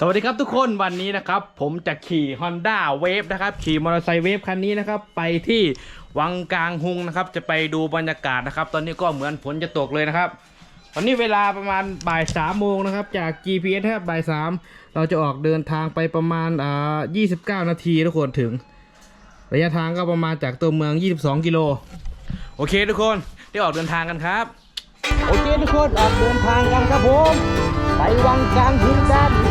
สวัสดีครับทุกคนวันนี้นะครับ ผมจะขี่ Honda Wave นะครับ ขี่มอเตอร์ไซค์เวฟคันนี้นะครับ ไปที่วังกลางหุงนะครับ จะไปดูบรรยากาศนะครับ ตอนนี้ก็เหมือนฝนจะตกเลยนะครับตอนนี้เวลาประมาณบ่ายสามโมงนะครับ จาก GPS นะครับบ่ายสามเราจะออกเดินทางไปประมาณอ่า29นาทีทุกคนถึง ระยะทางก็ประมาณจากตัวเมือง 22 กิโลโอเคทุกคนได้ออกเดินทางกันครับ โอเคทุกคนออกเดินทางกันครับผม ไปวังกลางหุงกัน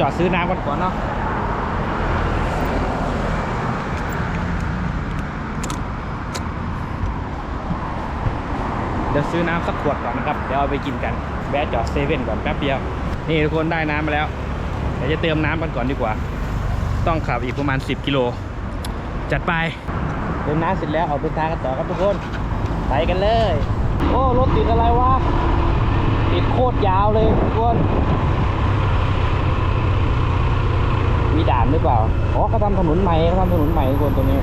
จอดซื้อน้ำกันก่อนเนาะเดี๋ยวซื้อน้ำสักขวดก่อนนะครับ เดี๋ยวเอาไปกินกันแวะจอดเซเว่นก่อนแป๊บเดียว นี่ทุกคนได้น้ำมาแล้ว เดี๋ยวจะเติมน้ำกันก่อนดีกว่า ต้องขับอีกประมาณ 10 กิโล จัดไปเติมน้ำเสร็จแล้วออกเดินทางกันต่อครับทุกคน ไปกันเลย โอ้ รถติดอะไรวะ ติดโคตรยาวเลยทุกคน มีด่านหรือเปล่า อ๋อเขาทำถนนใหม่เขาทำถนนใหม่คนตรงนี้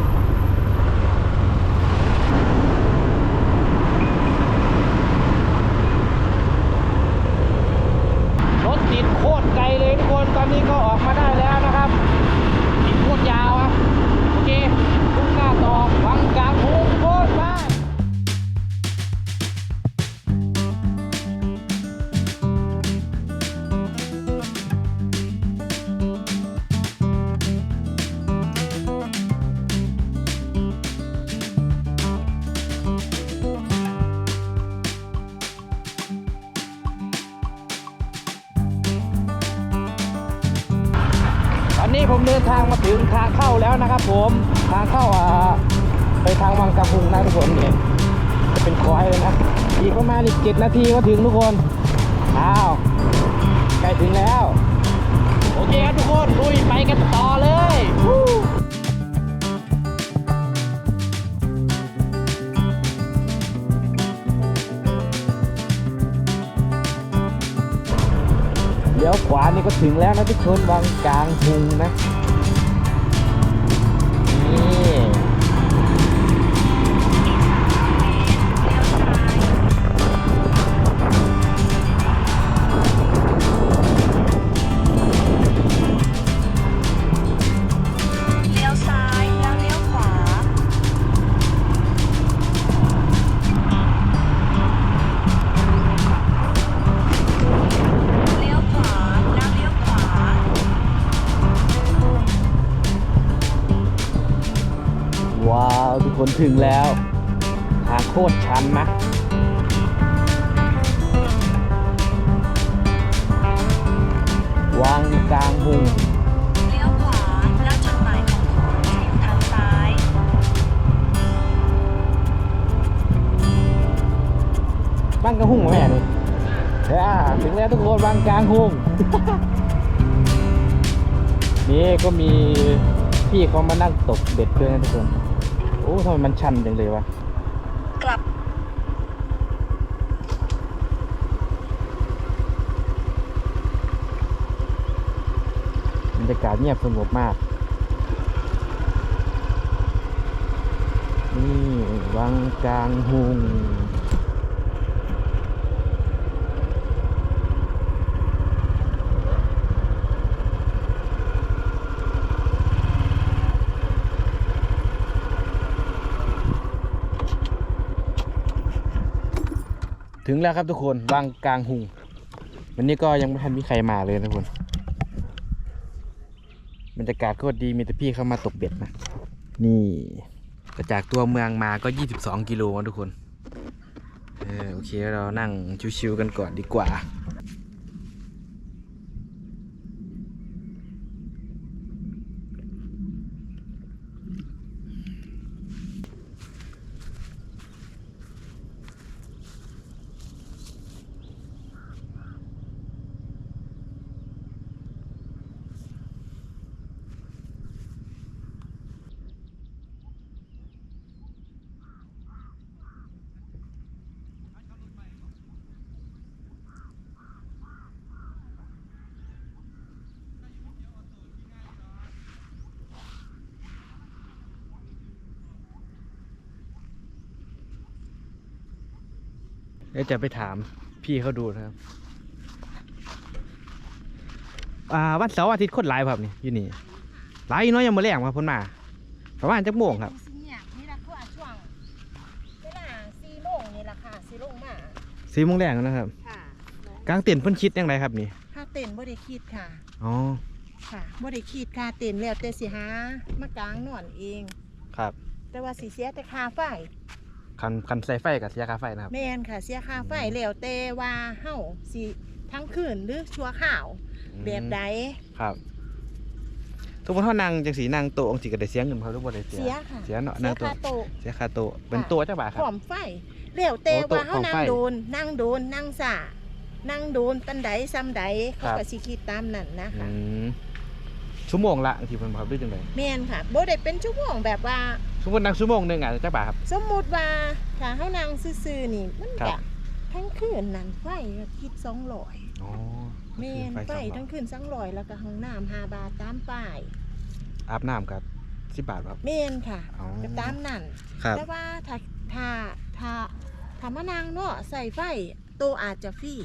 ไปทางวังกะพุงนะทุกคนเนี่ยจะเป็นคอยเลยนะอีกประมาณอีกเจ็ดนาทีก็ถึงทุกคนอ้าวใกล้ถึงแล้ว โอเคครับทุกคนลุยไปกันต่อเลยเลี้ยวขวานี่ก็ถึงแล้วนะทุกคนวังกลางหุงนะ ถึงแล้ว ทางโคตรชันนะวังกลางหุงเลี้ยวขวาแล้วจุดหมายของคุณจะอยู่ทางซ้าย บ้านกลางหุงเหรอแม่นี่เฮ้ยอะถึงแล้วทุกคนวังกลางหุงนี่ก็มีพี่เขามานั่งตกเบ็ดด้วยนะทุกคน โอ้ทำไมมันชันจังเลยวะ กลับ บรรยากาศเงียบสงบมาก นี่ วังกลางหุง ถึงแล้วครับทุกคนวางกลางหุงวันนี้ก็ยังไม่ทันมีใครมาเลยนะทุกคนบรรยากาศโคตรดีมีแต่พี่เข้ามาตกเบ็ดนะนี่แต่จากตัวเมืองมาก็ 22 กิโลนะทุกคนเออโอเคเรานั่งชิวๆกันก่อนดีกว่า เดี๋ยวจะไปถามพี่เขาดูนะครับ อ่าวันเสาร์อาทิตย์คนหลายบ่ครับนี่อยู่นี่หลายอยู่เน้อยยังมาแรงครับเพ่นมาประมาณจักโมงครับ สิเนี่ยนี่ละคือช่วงเวลาสี่โมงนี่ละค่ะสิลงมาสี่โมงแรงนะครับค่ะกลางเต็นท์เพิ่นคิดยังไงครับนี่ค่าเต้นบ่ได้คิดค่ะ อ๋อค่ะบ่ได้คิดค่าเต้นแล้วแต่สิหามากลางนอนเอง ครับ แต่ว่าสิเสียแต่ค่าไฟ คันคันใส่ไฟกับเสียค่าไฟนะครับ แม่นค่ะเสียค่าไฟแล้วแต่ว่าเฮาสิทั้งคืนหรือชั่วข้าวแบบใดครับทุกคนเขานั่งจังสีนั่งโต๊ะจังสีก็ได้เสียเงินเขาทุกคนได้เสีย เสียค่ะเสียเนาะเสีนั่ยงโต๊ะค่าโต๊ะเสียค่าโต๊ะเป็นโต๊ะจักบาทคพรับร้อมไฟแล้วแต่โอ้โต๊ะว่าเฮาพร้อมนั่ไฟงโดน นั่งโดนนั่งสานั่งโดนปันใดซ้ำใดเขาครับก็สิคิดตามนั้นนะอืคะม ชั่วโมงละที่เพิ่นครับด้วยจังไดแม่นค่ะบ่ได้เป็นชั่วโมงแบบว่า สมมตินั่งชั่วโมงหนึงอะจักบาทครับ สมมุติว่าถ้าเฮานั่งซื่อๆนี่มันครัจะบทั้งคืนนั่นไฟก็คิด200อ๋อแม่นไฟไฟสองบาททั้งคืน200แล้วก็ห้องน้ำ5บาทตามป้ายอาบน้ำกับสิบบาทครับแม่นค่ะอ๋อก็ตามนั่น ครับ แต่ว่าถ้าถ้าถ้าถ้ามานางเนาะใส่ไฟโตอาจจะฟรี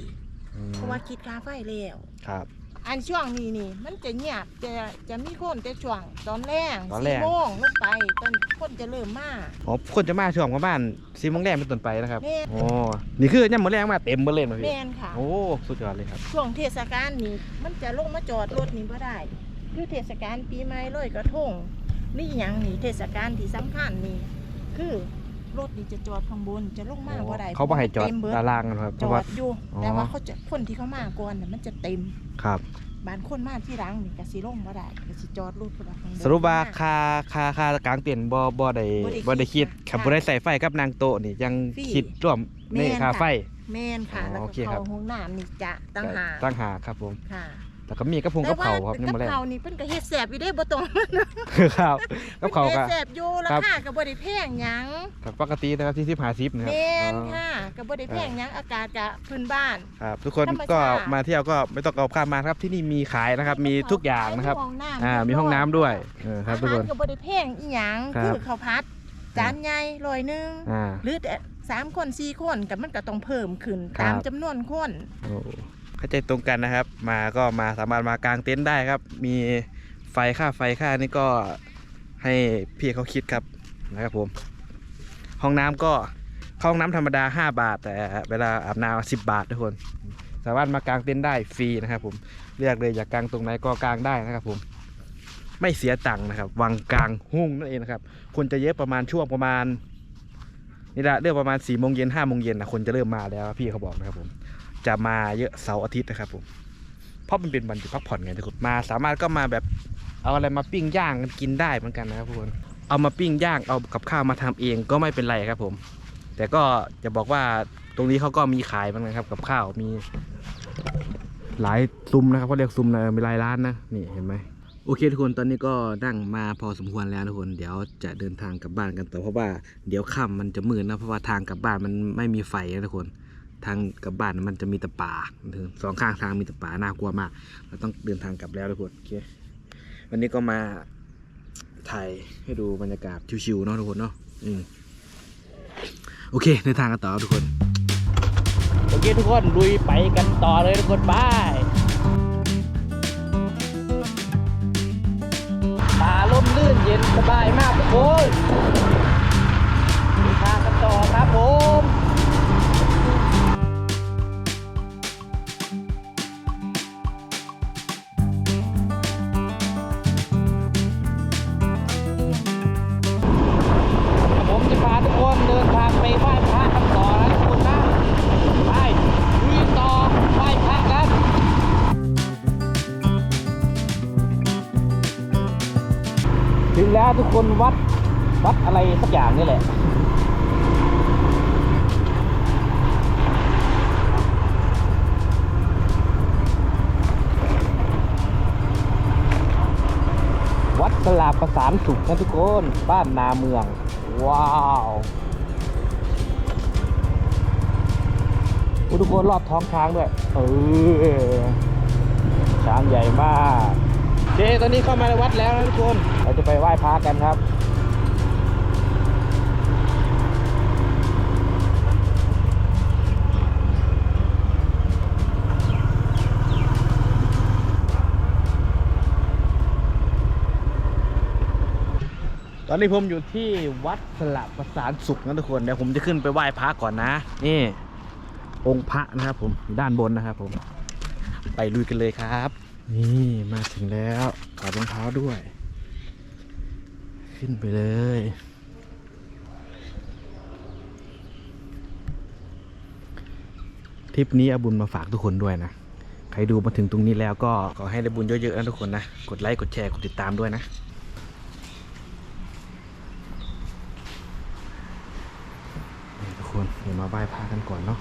อืมเพราะว่าคิดค่าไฟแล้ว ครับ อันช่วงนี้นี่ มันจะเงียบจะจะมีคนแต่ช่วงตอนแรกตอนแรกสี่โมงลงไปตอนคนจะเริ่มมาอ๋อคนจะมาช่วงประมาณสี่โมงแรกเป็นต้นไปนะครับแม่นอ๋อนี่คือย่ำมื้อแรงมาเต็มเบอร์เลยมาพี่แม่นค่ะ โอ้สุดยอดเลยครับช่วงเทศกาลนี่มันจะลงมาจอดรถนี่บ่ได้ คือเทศกาลปีใหม่ลอยกระทงนี่อหย่างนี่เทศกาลที่สำคัญนี่คือ รถนี่จะจอดข้างบนจะลงมาบ่ได้เขาบ่ให้จอดต็มเบิดด้านล่างนะครับเพจราะอว่า ดอยู่อ๋อ แต่ว่าเขาจะคนที่เขามาก่อนน่ะมันจะเต็มครับ บานคนมาที่หลังนี่ก็สิลงบ่ได้ก็สิจอดรถพุ่นล่ะข้างบน สรุปว่าคาคาคากลางเต็นท์บ่บ่ได้บ่ได้บ่ได้คิดคิดขับค่ะบ่ได้ใส่ไฟกับนางโต๊ะนี่ยังฟรีคิดร่วมในแม่นค่าค่ะไฟ แม่นค่ะ อ๋อแล้วโอก็เคครับเข้าห้องน้ำนี่จะตั้งหากตั้งหากครับผม ค่ะ แล้วก็มีกระพงกับเขาครับแต่ยังว่าบ่แรงกับเขานี่เพิ่นก็เฮ็ดแซ่บอยู่เด้บ่ต้องครับกับเขาเฮ็ก็ดแซ่บอยู่ราครับคาก็บ่ได้แพงหยังกับปกตินะครับที่10 50นะครับแม่นอ๋อค่ะก็บ่ได้แพงหยังอากาศก็พื้นบ้าน ครับทุกคนธรรมชาติ ก็มาเที่ยวก็ไม่ต้องเอาข้ามมาครับที่นี่มีขายนะครับมีทุกอย่างนะครับมีห้องน้ำอ่ามีห้องน้ำด้วยเออครับทุกคน อาหารก็บ่ได้แพงอีหยังครับ คือข้าวผัดจานใหญ่ร้อยหนึงอ่า หรือแต่สามคนสี่คนก็มันก็ต้องเพิ่มขึ้นครับ ตามจำนวนคนโอ้ เข้าใจตรงกันนะครับ มาก็มาสามารถมากางเต็นท์ได้ครับ มีไฟค่าไฟค่านี่ก็ให้พี่เขาคิดครับนะครับผม ห้องน้ำก็ห้องน้ำธรรมดา 5 บาท แต่เวลาอาบน้ำ10บบาททุกคน สามารถมากางเต็นท์ได้ฟรีนะครับ ผมเลือกเลยอยากกางตรงไหนก็กางได้นะครับผมไม่เสียตังค์นะครับวังกลางหุ้งนั่นเองนะครับคนจะเยอะประมาณช่วงประมาณนี่แหละเรื่องประมาณ4ี่โมงเย็นห้าโมงเย็นนะคนจะเริ่มมาแล้วพี่เขาบอกนะครับผม จะมาเยอะเสาร์อาทิตย์นะครับผมเพราะมันเป็นวันหยุดพักผ่อนไงทุกคนมา สามารถก็มาแบบเอาอะไรมาปิ้งย่างกันกินได้เหมือนกันนะครับทุกคนเอามาปิ้งย่างเอากับข้าวมาทำเองก็ไม่เป็นไรครับผม แต่ก็จะบอกว่าตรงนี้เขาก็มีขายเหมือนกันครับ กับข้าวมีหลายซุ้มนะครับเขาเรียกซุ้มนะมีหลายร้านนะนี่เห็นไหมโอเคทุกคนตอนนี้ก็นั่งมาพอสมควรแล้วทุกคนเดี๋ยวจะเดินทางกลับบ้านกันต่อเพราะว่าเดี๋ยวค่ำมันจะมืดนะเพราะว่าทางกลับบ้านมันไม่มีไฟนะทุกคน ทางกลับบ้านมันจะมีแต่ป่าสองข้างทางมีแต่ป่าน่ากลัวมากเราต้องเดินทางกลับแล้วทุกคนโอเควันนี้ก็มาถ่ายให้ดูบรรยากาศชิวๆเนาะทุกคนเนาะอืมโอเคเดินทางกันต่อทุกคนโอเคทุกคนลุยไปกันต่อเลยทุกคนไปป่าล่มลื่นเย็นสบายมากทุกคนเดินทางกันต่อครับผม ทุกคนวัดวัดอะไรสักอย่างนี่แหละวัดสลาประสานสุขนะทุกคน บ้านนาเมือง ว้าวทุกคนรอบท้องช้างด้วย เออช้างใหญ่มาก เคตอนนี้เข้ามาในวัดแล้วนะทุกคน เราจะไปไหว้พระกันครับ ตอนนี้ผมอยู่ที่วัดสลับประสานสุขนะทุกคนเดี๋ยวผมจะขึ้นไปไหว้พระก่อนนะ นี่ องค์พระนะครับผมด้านบนนะครับผม ไปลุยกันเลยครับ นี่มาถึงแล้วถอดรองเท้าด้วย ขึ้นไปเลย ทริปนี้อาบุญมาฝากทุกคนด้วยนะ ใครดูมาถึงตรงนี้แล้วก็ขอให้ได้บุญเยอะๆนะทุกคนนะ กดไลค์กดแชร์กดติดตามด้วยนะทุกคนเดี๋ยวมาไหว้พระกันก่อนเนาะ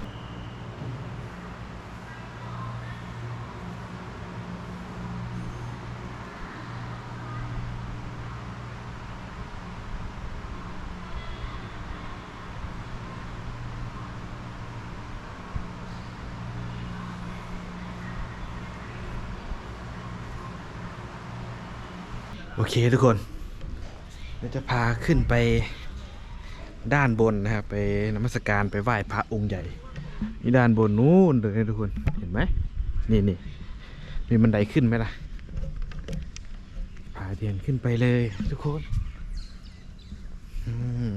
โอเคทุกคนเราจะพาขึ้นไปด้านบนนะครับ ไปนมัสการไปไหว้พระองค์ใหญ่นี่ด้านบนนู้นเลยทุกคนเห็นไหมนี่นี่มีบันไดขึ้นไหมล่ะพาเดียนขึ้นไปเลยทุกคนอืม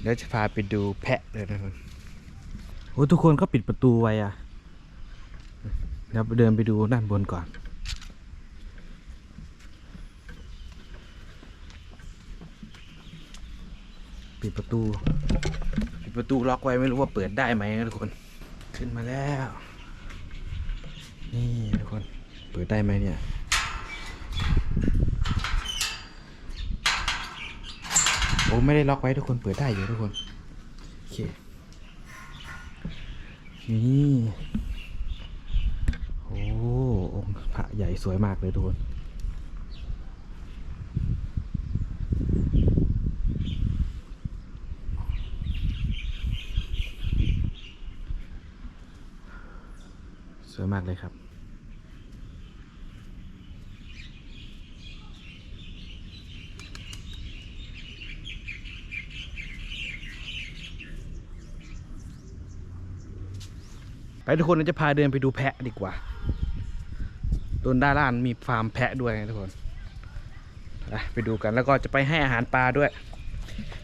เดี๋ยวจะพาไปดูแพะเลยนะทุกคนโอ้ทุกคนก็ปิดประตูไว้อะ ดี๋ยวเดินไปดูด้านบนก่อนปิดประตู ปิดประตูล็อกไว้ไม่รู้ว่าเปิดได้ไหมนะทุกคน ขึ้นมาแล้ว นี่ทุกคน เปิดได้ไหมเนี่ย โอ้ไม่ได้ล็อกไว้ทุกคนเปิดได้อยู่ทุกคน โอเค นี่ โอ้ องค์พระ ใหญ่สวยมากเลยทุกคนสวยมากเลยครับไปทุกคนเราจะพาเดินไปดูแพะดีกว่า ต้นด้านล่างมีฟาร์มแพะด้วยนะทุกคนไปดูกันแล้วก็จะไปให้อาหารปลาด้วย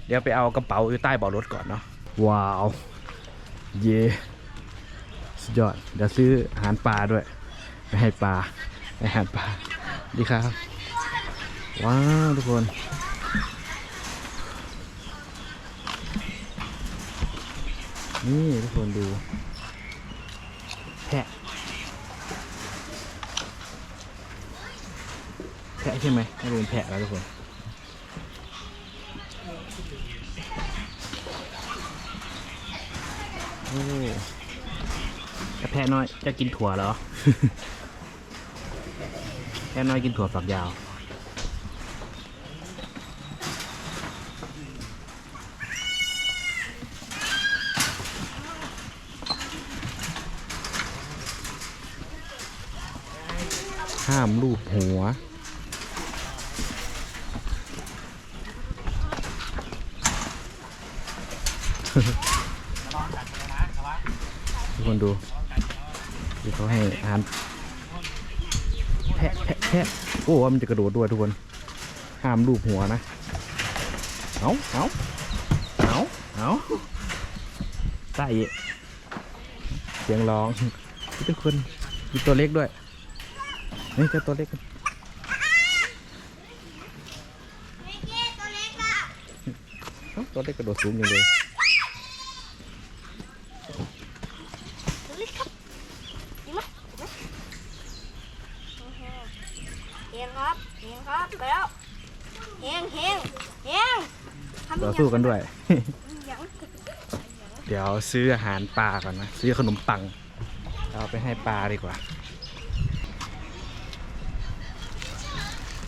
เดี๋ยวไปเอากระเป๋าอยู่ใต้เบาะรถก่อนเนาะว้าว เย่สุดยอดเดี๋ยวซื้ออาหารปลาด้วยไปให้ปลาให้อาหารปลาดีครับ ว้าวทุกคนนี่ทุกคนดู แพะ แพะใช่ไหมไม่รู้เป็นแพะแล้วทุกคนโอ้แต่แพะน้อยจะกินถั่วเหรอ แพะน้อยกินถั่วฝักยาวห้ามลูบหัว ทุกคนดูดูเขาให้อาหารแพะแพะแพะโอ้มันจะกระโดดด้วยทุกคน ห้ามลูบหัวนะ เอาเอาเอาเอาใส่เสียงร้องทุกคนมีตัวเล็กด้วย นี่เจ้าตัวเล็กกันเอ้าตัวเล็กกระโดดสูงอย่างเลย เฮงครับเฮงครับแล้วเฮงเฮงเฮงทำต่อสู้กันด้วยอย่างเดี๋ยวซื้ออาหารปลาก่อนนะ ซื้อขนมปัง เอาไปให้ปลาดีกว่า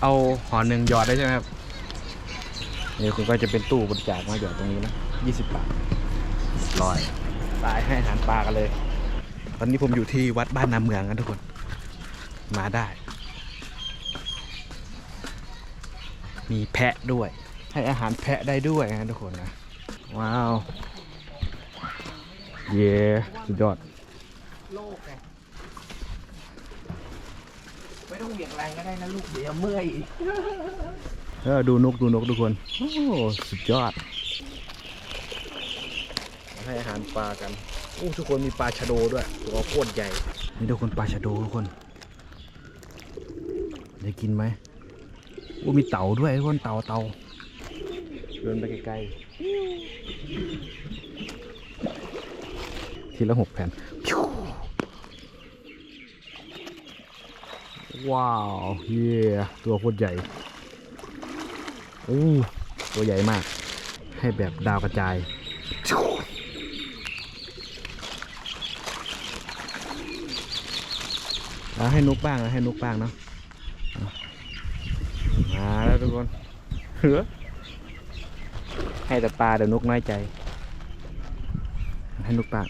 เอาห่อหนึ่งหยอดได้ใช่ไหมครับนี่คุณก็จะเป็นตู้บริจาคมาหยอดตรงนี้นะยี่สิบบาทร้อยตายให้อาหารปลากันเลย ตอนนี้ผมอยู่ที่วัดบ้านนาเมืองกันทุกคน มาได้ มีแพะด้วย ให้อาหารแพะได้ด้วยนะทุกคนนะ ว้าว เย่สุดยอดโลกไงไปทุต้องเบี่ยงแรงก็ได้นะลูกเดี๋ยวเมื่อยเออดูนกดูนกทุกคน โอ้ สุดยอด ให้อาหารปลากัน โอ้ทุกคนมีปลาชะโดด้วยตัวโคตรใหญ่นี่ทุกคนปลาชะโดทุกคนได้กินไหมโอ้มีเต่าด้วยทุกคนเต่าเต่าเดินไปไกลๆทีละหกแผ่นพิ้วว้าวเย่ตัวโคตรใหญ่โอ้ตัวใหญ่มาก ให้แบบดาวกระจาย เอาให้นุกบ้างนะให้นุกบ้างเนาะอามาแล้วทุกคนเหือให้แต่ปลาเดี๋ยวนกน้อยใจ ให้นกบ้าง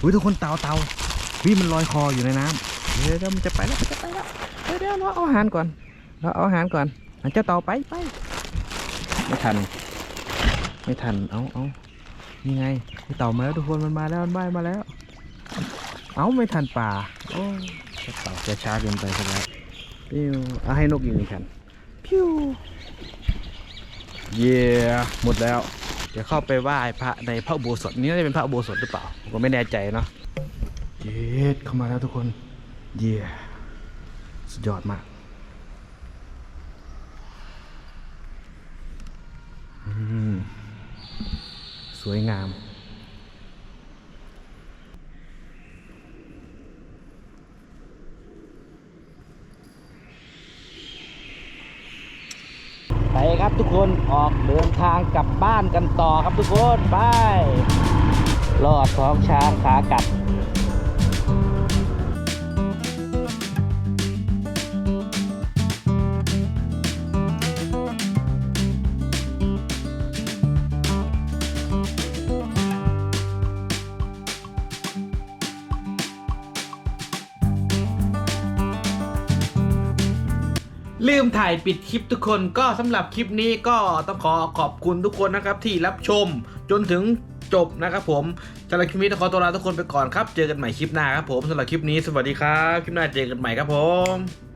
อุ้ยทุกคนเต่าเต่าวิมันลอยคออยู่ในน้ำเดี๋ยวเดี๋ยวมันจะไปแล้วมันจะไปแล้วเดี๋ยวเดี๋ยวเราเอาอาหารก่อนเราเอาอาหารก่อนอันจ้าเต่าไปไปไม่ทัน ไม่ทันเอาเอา นี่ไงไอ้เต่ามาแล้วทุกคนมันมาแล้วมันว่ายมาแล้ว เอาไม่ทันป่าโอ้เจ้าเต่าจะช้าเกินไปซะแล้วพิวเอาให้นกอยู่นี่คันพิวเย่หมดแล้ว เดี๋ยวเข้าไปไหว้พระในพระอุโบสถนี่น่าจะเป็นพระอุโบสถหรือเปล่าผมก็ไม่แน่ใจเนาะเย็ดเข้ามาแล้วทุกคน เย่สุดยอดมากอืม สวยงาม ไปครับทุกคนออกเดินทางกลับบ้านกันต่อครับทุกคน ไป รอดท้องช้างขากลั มถ่ายปิดคลิปทุกคนก็สำหรับคลิปนี้ก็ต้องขอขอบคุณทุกคนนะครับที่รับชมจนถึงจบนะครับผมสำหรับคลิปนี้ต้องขอตัวลาทุกคนไปก่อนครับ เจอกันใหม่คลิปหน้าครับผมสำหรับคลิปนี้สวัสดีครับ คลิปหน้าเจอกันใหม่ครับผม